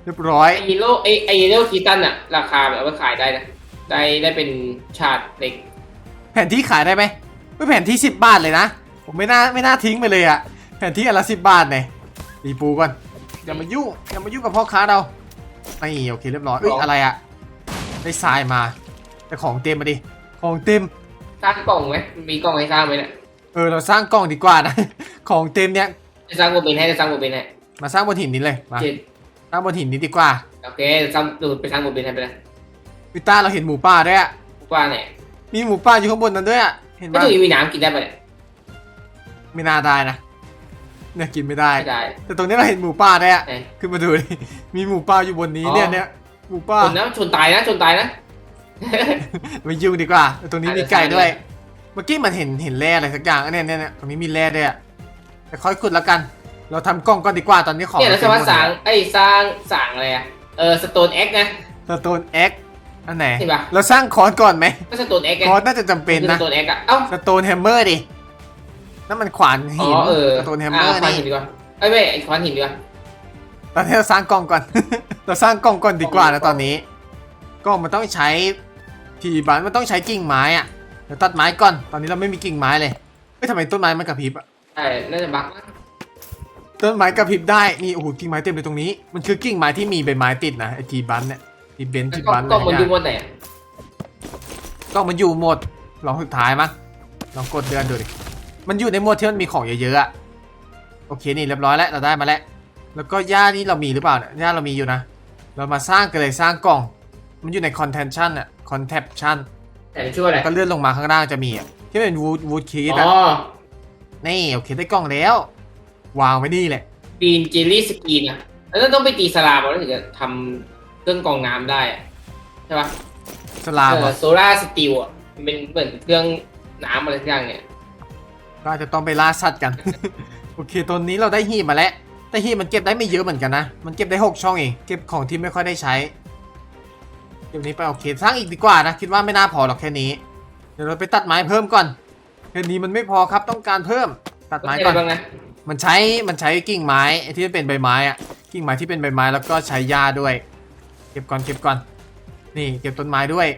S1: เรียบร้อย
S2: ไอเยลโล่ไอไอเยลโล่คีตันอะราคาแบบเอาไปขายได้นะได้ได้เป็นชาติเล็ก
S1: แผนที่ขายได้ไหมไม่แผนที่ 10 บาทเลยนะ ผมไม่น่าไม่น่าทิ้งไปเลยอะแผนที่อันละสิบาทเนี่ยตีปูก่อนอย่ามายุ่งอย่ามายุ่งกับพ่อค้าเรา นี่โอเคเรียบร้อยเอ้ยอะไรอะได้ทรายมาแต่ของเต็มมาดิของเต็ม
S2: สร้างกล่องไหมมีกล่องให้สร้างไหมเนี่ย
S1: เออเราสร้างกล่องดีกว่านะ ของเต็มเนี่ย
S2: จะสร้างโมเป็นให้จะสร้างโมเป็นให้
S1: มาสร้างบนหินนี้เลยมา
S2: เจ็ด
S1: สร้างบนหินนี้ดีกว่า
S2: โอเคจะสร้างดูไปสร้างโมเป็นให้ไปเลย
S1: วิต้าเราเห็นหมูป่าด้วยอะ
S2: ว่าเนี่ย
S1: มีหมูป่าอยู่ข้างบนนั้นด้วยอะเห็น
S2: ก็
S1: ปะ
S2: ถึงมีน้ำกินได้ปะเนี่ย
S1: ไม่น่าได้นะ เนี่ยกินไม่ได้
S2: ไม่ได้
S1: แต่ตรงนี้เราเห็นหมูป่าด้วยอะ
S2: ไหน
S1: ขึ้นมาดูดิมีหมูป่าอยู่บนนี้
S2: อ๋อ
S1: เนี่ยเนี่ยหมูป่า
S2: ชนนะชนตายนะชนตายนะ
S1: ไม่ยุ่งดีกว่าแต่ตรงนี้
S2: อาจ
S1: มี
S2: จะ
S1: ไก่ด้วย
S2: ใช่
S1: เมื่อกี้มันเห็นเห็นแร่อะไรสักอย่างอันเนี่ยเนี่ยเนี่ยตรงนี้มีแร่ด้วยอะแต่ค่อยขุดแล้วกัน เราทำกล้องก่อนดีกว่าตอนนี้ของ
S2: เนี่ยเราจะมาสร้าง
S1: เต็มหมด
S2: ไอ้ยสร้างสร้างอะไรอะเออสโตนเอ็กนะ
S1: แล้วสโตนเอ็กอันไหน
S2: เห็นปะ
S1: เราสร้างคอร์สก่อนไหม
S2: ก็สโตนเอ็กไง
S1: คอร์สน่าจะจำเป็น
S2: คือ
S1: นะ
S2: สโตนเอ็กอะเอ้า
S1: สโตนแฮมเมอร์ดิ นั่นมันขวาน
S2: อ๋
S1: หิ
S2: อนเออ
S1: สโตนแฮมเมอร์ะ
S2: ควาน
S1: นี่
S2: หินดีกว่าไอ้ยไม่ไอ้ควานหินดีกว่า
S1: ตอนนี้เราสร้างกล้องก่อน เราสร้างกล้องก่อนดีกว่านะตอนนี้กล้องมันต้องใช้ทีบันมันต้องใช้กิ่งไม้อะเดี๋ยวตัดไม้ก่อน ตอนนี้เราไม่มีกิ่งไม้เลยเฮ้ยทำไมต้นไม้มันกระพริบอะ
S2: ใช่น่าจะบักนะ
S1: ต้นไม้กระพริบได้นี่โอ้โหกิ่งไม้เต็มเลยตรงนี้ มันคือกิ่งไม้ที่มีใบไม้ติดนะไอทีบันเนี่ยที่เบนซ์ที่
S2: กล้อ
S1: บั
S2: ง
S1: น
S2: กล้องมัน
S1: อะไร
S2: ดู
S1: เงี้ย
S2: หมดไหนอะ
S1: กล้องมันอยู่โหมดลองสุดท้ายมั้งลองกดเดือนดูดิ มันอยู่ในโหมดที่มันมีของเยอะๆอะโอเคนี่เรียบร้อยแล้วเราได้มาแล้วแล้วก็ย่านี่เรามีหรือเปล่าเนี่ยย่าเรามีอยู่นะ เรามาสร้างกันเลยสร้างกล่อง มันอยู่ใน contention อะ conception
S2: แต่ช่วยอะไร
S1: ก็เลื่อนลงมาข้างล่างจะมีอะที่เป็น wood wood key
S2: อ๋
S1: อะ
S2: อ
S1: นี่โอเคได้กล่องแล้ว วางไว้นี่แหละ
S2: ปีนเจลลี่สกรีนอะแล้วต้องไปตีสลามก่อนแล้วถึงจะทำเครื่องกรองน้ำได้อะใช่ปะ
S1: สลาม
S2: เออ
S1: อะ
S2: โซล่าสตีลอะมันเป็นเหมือนเครื่องน้ำอะไรสักอย่างเนี่ย
S1: ก็อาจจะต้องไปล่าสัตว์กัน โอเคตอนนี้เราได้หีบมาแล้ว แต่หีบมันเก็บได้ไม่เยอะเหมือนกันนะ มันเก็บได้ 6 ช่องเอง เก็บของที่ไม่ค่อยได้ใช้ เก็บนี้ไปโอเคสร้างอีกดีกว่านะ คิดว่าไม่น่าพอหรอกแค่นี้ เดี๋ยวเราไปตัดไม้เพิ่มก่อน แค่นี้มันไม่พอครับต้องการเพิ่ม ตัดไม้
S2: ใช่
S1: ก่อน
S2: บ้างนะ
S1: มันใช้ มันใช้กิ่งไม้ไอ้ที่เป็นใบไม้อะกิ่งไม้ที่เป็นใบไม้แล้วก็ใช้หญ้าด้วย เก็บก่อนเก็บก่อน นี่เก็บต้นไม้ด้วย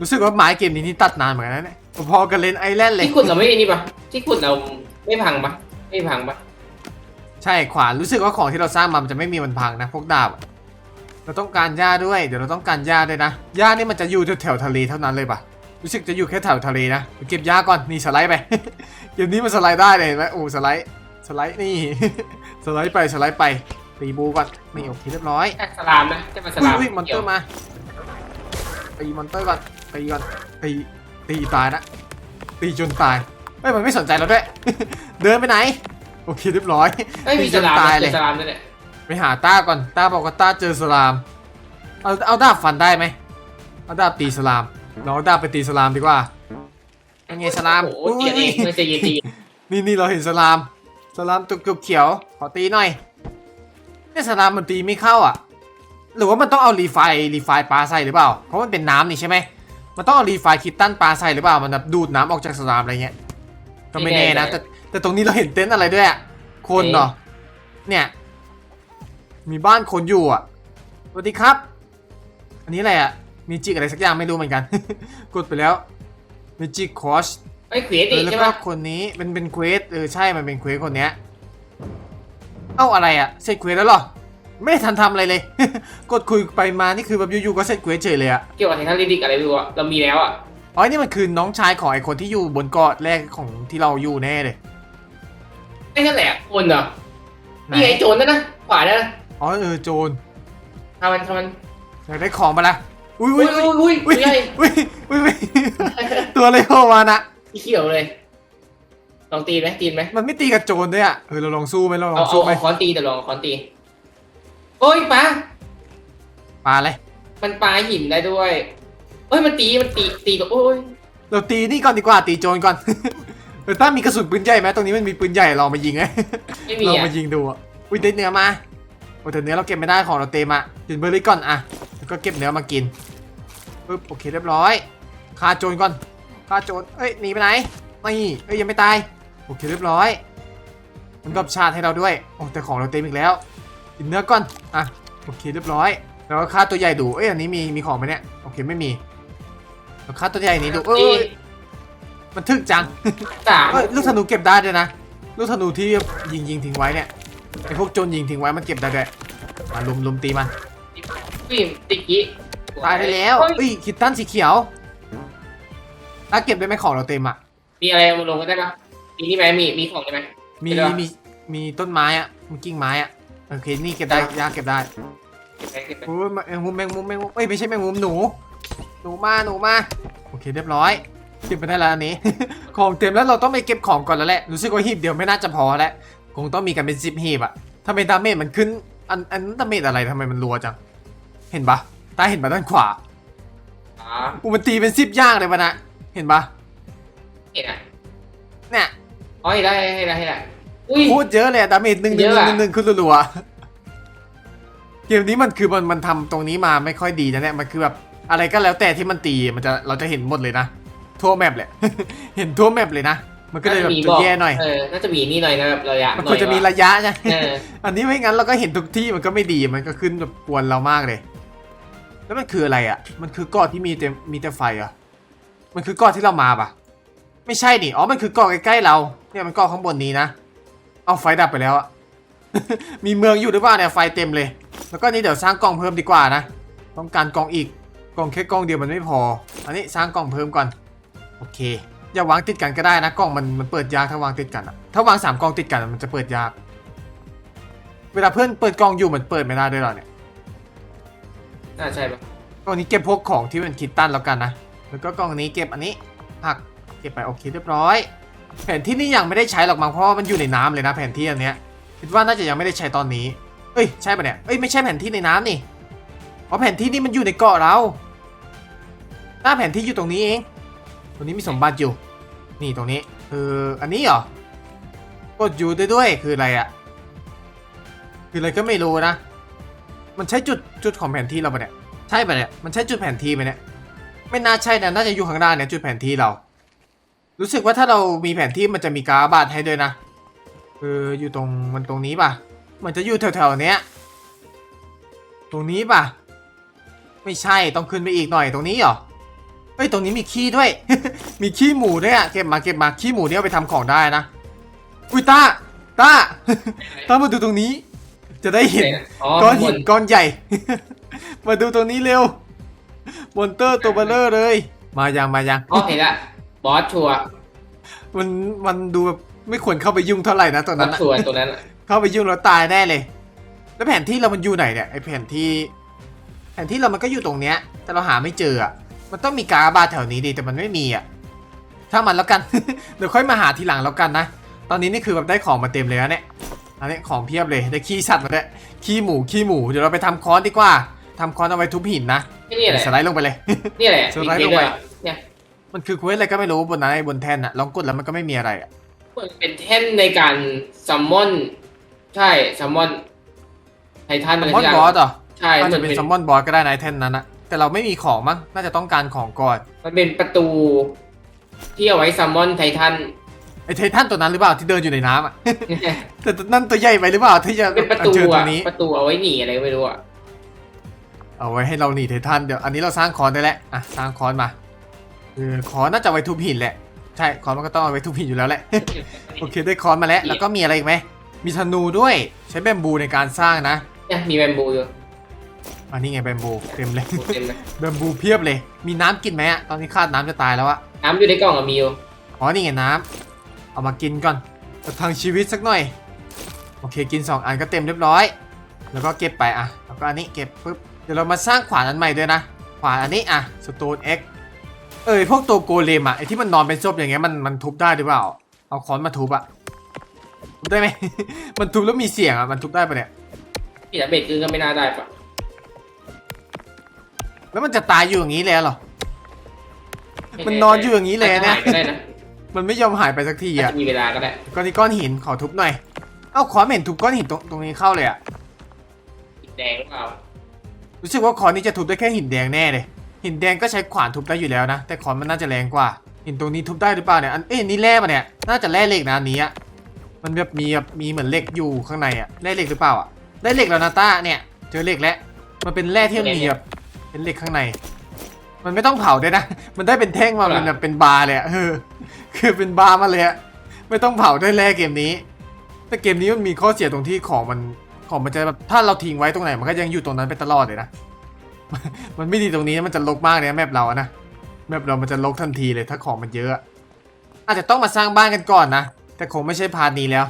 S1: รู้สึกว่าไม้เกมนี้นี่ตัดนานเหมือนกันนะเนี่ย พอๆกันเลนไอแลนด์เลย
S2: ที่ขุดเราไม่นี่ปะที่ขุดเราไม่พังปะไม่พังปะ
S1: ใช่ขวานรู้สึกว่าของที่เราสร้างมามันจะไม่มีมันพังนะพวกดาบอะเราต้องการหญ้าด้วย เดี๋ยวเราต้องการหญ้าด้วยนะหญ้านี่มันจะอยู่แถวๆทะเลเท่านั้นเลยปะรู้สึกจะอยู่แค่แถวทะเลนะเก็บหญ้าก่อนนี่สไลด์ไป เกมนี้มันสไลด์ได้เลยเห็นไหมโอ้สไลด์สไลด์นี่ สไลด์ไปสไลด์ไปตีบูก่อนนี่โอเคเรียบร้อย
S2: แค่สลามนะใช่ปะส
S1: อุ้ย
S2: ลาม
S1: อุ้ยมอนเตอร์มาตีมอนเตอร์ก่อนตีก่อนตี ตีตายนะตีจนตายเฮ้ยมันไม่สนใจเราด้วย เดินไปไหน โอเคเรียบร้อย
S2: ไม่มี
S1: ตี
S2: ส
S1: จน
S2: ลาม
S1: ตาย
S2: นะ
S1: เล
S2: เจ
S1: ย
S2: อสลามนั่นแหละ
S1: ไปหาต้าก่อนต้าบอกว่าต้าเจอสลาม เอาเอาดาบฟันได้ไหมเอาดาบตีสลามเราเอาดาบไปตีสลามดีกว่ายังไงสลาม
S2: โอ้โหเตียนเองไม่ใช่เยตี
S1: นี่นี่เราเห็นสลาม สลามตัวเขียวๆขอตีหน่อยเนี่ยสลามมันตีไม่เข้าอะ หรือว่ามันต้องเอารีไฟรีไฟปลาใส่หรือเปล่า เพราะมันเป็นน้ำนี่ใช่ไหม มันต้องเอารีไฟคิตตันปลาใส่หรือเปล่า มันแบบดูดน้ำออกจากสลามอะไรเงี้ย ก็ไม่แน่นะ แต่แต่ตรงนี้เราเห็นเต็นท์อะไรด้วยอะคนเหรอเนี่ย มีบ้านคนอยู่อะสวัสดีครับ อันนี้อะไรอะ มีจิกอะไรสักอย่างไม่รู้เหมือนกัน กดไปแล้วมีจิกคอช
S2: ไอ้เขวีย
S1: เอ
S2: ดิ
S1: อแล้ว
S2: ใช่
S1: ก็
S2: ปะ
S1: คนนี้เป็นเป็นเควสเออใช่มันเป็นเควสคนเนี้ย เอ้าอะไรอะเสร็จเควสแล้วเหรอ ไม่ได้ทันทำอะไรเลย กดคุยไปมานี่คือแบบอยู่ๆก็เสร็จเควสเฉยเลยอะ
S2: เกี่ยวกับไททันลิดิกอะไรไม่รู้อะเรามีแล้วอะ
S1: อ๋อนี่มันคือน้องชายของไอ้คนที่อยู่บนเกาะแรกของที่เราอยู่แน่เลย
S2: ไอ้นั่นแหละคนเหรอ
S1: ไหน
S2: นี่ไอ้โจรนั่นนะขวานั่นนะ
S1: อ๋อเออโจร
S2: ทำมันทำมัน
S1: อยากได้ของมาละอุ้ย
S2: อุ้
S1: อุ้
S2: ย
S1: ย
S2: อุ้ยอุ้ย
S1: อุ้ย
S2: ใหญ่
S1: อุ้ยอุ้ยอุ้ยตัวอะไรโผล่มานะ
S2: ที่เขียวเลยลองตีไหมตีไหม
S1: มันไม่ตีกับโจรด้วยอะเออเราลองสู้ไหมเราล
S2: เอา
S1: อง
S2: เอา
S1: สู้ไหม
S2: เอาค้อนตีแต่ลองเอาค้อนตี โอ้ยปลา
S1: ปลาอะไร
S2: มันปลาหินได้ด้วยเอ้ยมันตีมันตีตีตัวโอ้ย
S1: เราตีนี่ก่อนดีกว่าตีโจรก่อน เออถ้ามีกระสุนปืนใหญ่ไหมตรงนี้มันมีปืนใหญ่เรามายิงไง
S2: ไม่มี
S1: เรา
S2: อะ
S1: มายิงดูอะอุ้ยได้เนื้อมาโอ้แต่เนื้อเราเก็บไม่ได้ของเราเต็มอะกินเบอร์รี่ก่อนอะแล้วก็เก็บเนื้อมากินปึ๊บโอเคเรียบร้อยฆ่าโจรก่อนฆ่าโจรเอ้ยหนีไปไหนไม่เอ้ยยังไม่ตายโอเคเรียบร้อย มันก็ชาติให้เราด้วยโอ้แต่ของเราเต็มอีกแล้ว กินเนื้อก่อน อะ โอเคเรียบร้อย แล้วก็ฆ่าตัวใหญ่ดู เอ้ยอันนี้มีมีของไหมเนี่ย โอเคไม่มีเราฆ่าตัวใหญ่นี้ดู เอ้
S2: ตี
S1: ยมันทึกจัง
S2: สาม
S1: เอ้ยลูกธนูเก็บได้ด้วยนะ ลูกธนูที่ยิงยิงทิ้งไว้เนี่ยไอพวกโจรยิงทิ้งไว้มันเก็บได้ด้วยมาลุมลุมตีมัน
S2: อุ้ยติกี้
S1: ตายไปแล้ว
S2: เฮ้ย
S1: เอ้ยคิดตันสีเขียวถ้าเก็บได้ไหมของเราเต็มอะ
S2: มีอะไรมาลงกันได้ปะมีนี่ไหมมีมีของใช่ไหม
S1: มี
S2: เดี๋ยว
S1: มีมีต้นไม้อะมีกิ่งไม้อะ โอเคนี่เก็บได้ยากเก็บได้
S2: เก็บไปเก็บไป
S1: โอ้ยแมงมุมแมงมุมแมงมุมเอ้ยไม่ใช่แมงมุมหนู หนูมาหนูมาโอเคเรียบร้อยเก็บไปได้แล้วอันนี้ ของเต็มแล้วเราต้องไปเก็บของก่อนแล้วแหละรู้สึกว่าหีบเดียวไม่น่าจะพอแล้วคงต้องมีกันเป็นสิบหีบอะทำไมดาเมจมันขึ้นอันอันนั้นดาเมจอะไรทำไมมันรัวจัง เห็นปะตาเห็นปะด้านขวา
S2: อ๋อ
S1: อูมันตีเป็นสิบย่างเลยปะนะเห็นปะ
S2: เห็นอะ
S1: เนี่ย
S2: อ๋อเห็นได้เห็นได้เห็นได้ อุ้ย
S1: พูดเยอะเลยอะดาเมจหนึ่งหนึ่ง
S2: เยอะ
S1: ห
S2: อะ
S1: นึ่งหนึ่งขึ้นรัวๆเกมนี้มันคือมันมันทำตรงนี้มาไม่ค่อยดีนะเนี่ยมันคือแบบอะไรก็แล้วแต่ที่มันตีมันจะเราจะเห็นหมดเลยนะทั่วแมปเลยเห็นทั่วแมปเลยนะมันก็เลยแบบ
S2: มี
S1: จะแย่หน่อย
S2: เออน่าจะมีนี่หน่อยนะแบบระยะ
S1: มันควรจะมีระยะใช่
S2: เออ
S1: อันนี้ไม่งั้นเราก็เห็นทุกที่มันก็ไม่ดีมันก็ขึ้นแบบกวนเรามากเลย แล้วมันคืออะไรอะ มันคือเกาะที่มีแต่มีแต่ไฟเหรอะมันคือเกาะที่เรามาปะไม่ใช่นี่อ๋อมันคือเกาะใกล้ๆเราเนี่ยมันเกาะข้างบนนี้นะ เอาไฟดับไปแล้วอะ มีเมืองอยู่หรือเปล่าเนี่ยไฟเต็มเลย แล้วก็นี่เดี๋ยวสร้างกล่องเพิ่มดีกว่านะ ต้องการกล่องอีก กล่องแค่กล่องเดียวมันไม่พอ อันนี้สร้างกล่องเพิ่มก่อน โอเค อย่าวางติดกันก็ได้นะกล่องมันมันเปิดยากถ้าวางติดกันอะถ้าวางสามกล่องติดกันอะมันจะเปิดยาก เวลาเพื่อนเปิดกล่องอยู่มันเปิดไม่ได้ด้วยเหรอเนี่ย
S2: น่าใช่ปะ
S1: กล่องนี้เก็บพวกของที่มันคิดตันแล้วกันนะ แล้วก็กล่องนี้เก็บอันนี้หักเก็บไปโอเคเรียบร้อย แผนที่นี่ยังไม่ได้ใช้หรอกมั้งเพราะว่ามันอยู่ในน้ำเลยนะแผนที่อันเนี้ยคิดว่าน่าจะยังไม่ได้ใช้ตอนนี้เอ้ยใช่ปะเนี่ยเอ้ยไม่ใช่แผนที่ในน้ำนี่เพราะแผนที่นี่มันอยู่ในเกาะเราหน้าแผนที่อยู่ตรงนี้เองตรงนี้มีสมบัติอยู่ นี่ตรงนี้เอออันนี้เหรอกดอยู่ได้ด้วยคืออะไรอะคืออะไรก็ไม่รู้นะ มันใช้จุดจุดของแผนที่เราปะเนี่ยใช่ปะเนี่ยมันใช่จุดแผนที่ไหมเนี่ยไม่น่าใช่นะน่าจะอยู่ข้างหน้าเนี่ยจุดแผนที่เรา รู้สึกว่าถ้าเรามีแผนที่มันจะมีกาบาดให้ด้วยนะเอออยู่ตรงมันตรงนี้ป่ะ มันจะอยู่แถวๆเนี้ย ตรงนี้ป่ะ ไม่ใช่ต้องขึ้นไปอีกหน่อยตรงนี้เหรอเฮ้ยตรงนี้มีขี้ด้วย มีขี้หมูด้วยอะเก็บมาเก็บมาขี้หมูเนี่ยเอาไปทำของได้นะอุ้ยตาตาตามาดูตรงนี้ จะได้เห็น
S2: ไหะอ๋อ
S1: ก้อน
S2: บ
S1: หิ
S2: น
S1: นก้อนใหญ่ มาดูตรงนี้เร็วมอนเตอร์ตัวเบลเลอร์เลย มายังมายัง
S2: อ๋อเห็นละ บอสชัวร์
S1: มันมันดูแบบไม่ควรเข้าไปยุ่งเท่าไหร่นะตอน
S2: บอ
S1: นั้
S2: ส
S1: นอะ
S2: ชัวร์ตัวนั้นอะ
S1: เข้าไปยุ่งแล้วตายแน่เลย แล้วแผนที่เรามันอยู่ไหนเนี่ยไอแผนที่ แผนที่เรามันก็อยู่ตรงเนี้ย แต่เราหาไม่เจออะมันต้องมีกาบาแถวนี้ดีแต่มันไม่มีอะถ้ามันแล้วกัน เดี๋ยวค่อยมาหาทีหลังแล้วกันนะตอนนี้นี่คือแบบได้ของมาเต็มเลยนะเนี่ยอันนี้ของเพียบเลยได้ขี้สัตว์มาด้วยขี้หมูขี้หมูเดี๋ยวเราไปทำค้อนดีกว่าทำค้อนเอาไว้ทุบหินนะ
S2: นี่นี่อะไร
S1: สไลด์ลงไปเลย
S2: นี่อะไร
S1: สไลด์
S2: มี
S1: ลง
S2: เก
S1: ไป
S2: มด้วยเหรอเนี่ย
S1: มันคือเควสอะไรก็ไม่รู้บนนั้นไอ้บนแท่นอะลองกดแล้วมันก็ไม่มีอะไรอะ
S2: มันเป็นแท่นในการซัมมอน ใช่ซัมมอนไททันอะไร
S1: มอน
S2: สักย่าง
S1: บอสเหรอ
S2: ใช่
S1: อาจ
S2: มั
S1: จะ
S2: น
S1: เป็น
S2: เป็น
S1: ซัมมอนบอสก็ได้นะไอ้แท่นนั้นอะแต่เราไม่มีของมั้งน่าจะต้องการของก่อน
S2: มันเป็นประตู ที่เอาไว้ซัมมอนไททัน
S1: ไอ้ไททันตัวนั้นหรือเปล่าที่เดินอยู่ในน้ำอะ แต่นั่นตัวใหญ่ไปหรือเปล่าที่จะ
S2: เป็นประตู
S1: เจอตัว
S2: อะ
S1: นี้
S2: ประตูเอาไว้หนีอะไรก็ไม่รู้อะ
S1: เอาไว้ให้เราหนีไททันเดี๋ยวอันนี้เราสร้างคอนได้แล้วอะสร้างคอนมา เออคอนน่าจะเอาไว้ทุบหินแหละ ใช่คอนมันก็ต้องเอาไว้ทุบหินอยู่แล้วแหละ โอเคได้คอนมาแล้ว แล้วก็มีอะไรอีกไหม มีธนูด้วย ใช้แบมบูในการสร้างนะ
S2: เนี่ยมีแบมบูอยู่
S1: อันนี้ไงแบมบูเต็มเลย
S2: โอ้เต็มเลย
S1: แบมบูเพียบเลย มีน้ำกินไหมอะตอนนี้ขาดน้ำจะตายแล้วอะ
S2: น้ำอยู่ในกล่องอะมีอยู่
S1: อ๋อนี่ไงน้ำเอามากินก่อนประทังชีวิตสักหน่อย โอเคกิน 2 อันก็เต็มเรียบร้อย แล้วก็เก็บไปอะแล้วก็อันนี้เก็บปุ๊บ เดี๋ยวเรามาสร้างขวานอันใหม่ด้วยนะ ขวานอันนี้อะ Stone X เอ้ ยพวกตัวโกเลมอะไอที่มันนอนเป็นศพอย่างเงี้ยมันมันทุบได้หรือเปล่า เอาค้อนมาทุบอะทุบได้ไหม มันทุบแล้วมีเสียงอะมันทุบได้ปะเนี่ย
S2: พี่แต่เบ็ดคือก็ไม่น่าได้ปะ
S1: แล้วมันจะตายอยู่อย่างนี้เลยเหรอ มันนอนอยู่อย่างนี้เลยเนี่ย
S2: อาจจะหาก็ได้นะ
S1: มันไม่ยอมหายไปสักที
S2: อาจ
S1: อะ
S2: จะมีเวลาก็ได้
S1: ก้อนนี้ก้อนหินขอทุบหน่อย เอ้าขอไม่เห็นทุบก้อนหินตรงตรงนี้เข้าเลยอะ
S2: แดงหรือเปล่า
S1: รู้สึกว่าคอนนี้จะทุบได้แค่หินแดงแน่เลย หินแดงก็ใช้ขวานทุบได้อยู่แล้วนะ แต่คอนมันน่าจะแรงกว่า หินตรงนี้ทุบได้หรือเปล่าเนี่ยอันเอ้ยนี่แร่ปะเนี่ยน่าจะแร่เหล็กนะอันนี้อะมันแบบมีแบบมีเหมือนเหล็กอยู่ข้างในอะแร่เหล็กหรือเปล่าอะได้เหล็กแล้วนะต้าเนี่ยเจอเหล็กแล้วมันเป็นแร่ที่มันมีแบบเป็นเหล็กข้างใน มันไม่ต้องเผาด้วยนะ มันได้เป็นแท่งมามันแบบเป็นบาร์เลยอะเออคือเป็นบาร์มาเลยอะไม่ต้องเผาด้วยแร่เกมนี้ แต่เกมนี้มันมีข้อเสียตรงที่ของมันของมันจะแบบถ้าเราทิ้งไว้ตรงไหนมันก็ยังอยู่ตรงนั้นไปตลอดเลยนะ มันไม่ดีตรงนี้นะมันจะลกมากเลยแมปเราอะนะแมปเรามันจะลกทันทีเลยถ้าของมันเยอะ อาจจะต้องมาสร้างบ้านกันก่อนนะแต่คงไม่ใช่พาร์ทนี้แล้ว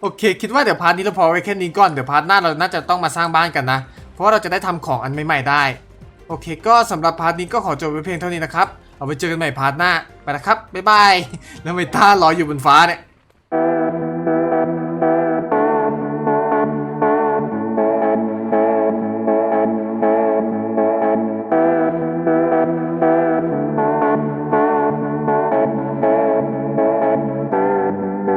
S1: โอเค คิดว่าเดี๋ยวพาร์ทนี้เราพอไว้แค่นี้ก่อนเดี๋ยวพาร์ทหน้าเราน่าจะต้องมาสร้างบ้านกันนะ เพราะเราจะได้ทำของอันใหม่ๆได้ โอเค ก็สำหรับพาร์ทนี้ก็ขอจบไว้เพียงเท่านี้นะครับเอาไว้เจอกันใหม่พาร์ทหน้าไปนะครับบ๊ายบายแล้วไม่ท่ารออยู่บนฟ้าเนี่ย